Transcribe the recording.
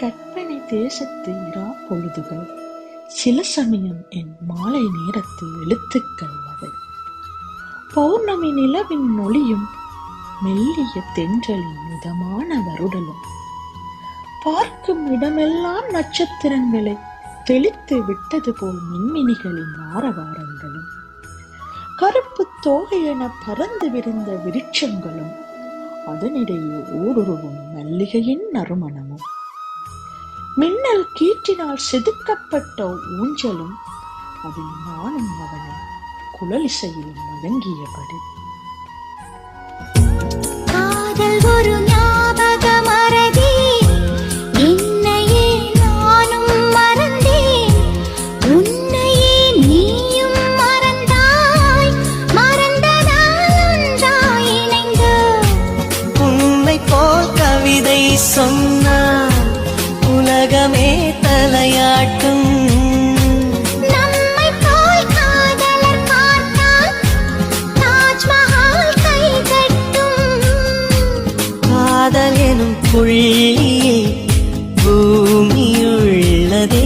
கற்பனை தேசத்து இரா பொழுதுகள். சில சமயம் என் மாலை நேரத்து எழுத்துக்கள் அவை பௌர்ணமி நிலவின் மொழியும் மெல்லிய தென்றலின் மிதமான வருடலும். பார்க்கும் இடமெல்லாம் நட்சத்திரங்களை தெளித்து விட்டது போல் மின்மினிகளின் ஆரவாரங்களும். கருப்பு தோகையென பறந்து விரிந்த விருட்சங்களும் அதனிடையே ஊடுருவும் மல்லிகையின் நறுமணமும். மின்னல் கீற்றினால் செதுக்கப்பட்ட ஊஞ்சலும் அதில் நானும் அவனும் குழலிசையில் மயங்கியபடி. காதல் ஒரு ஞாபக மறதி என்னையே நானும் மறந்தேன். உன்னையே நீயும் மறந்தாய். மறந்ததால் ஒன்றாய் இணைந்தோம் உன்னை போல் கவிதை உலகமே தலையாட்டும். காதல் எனும் புள்ளி பூமியுள்ளதே.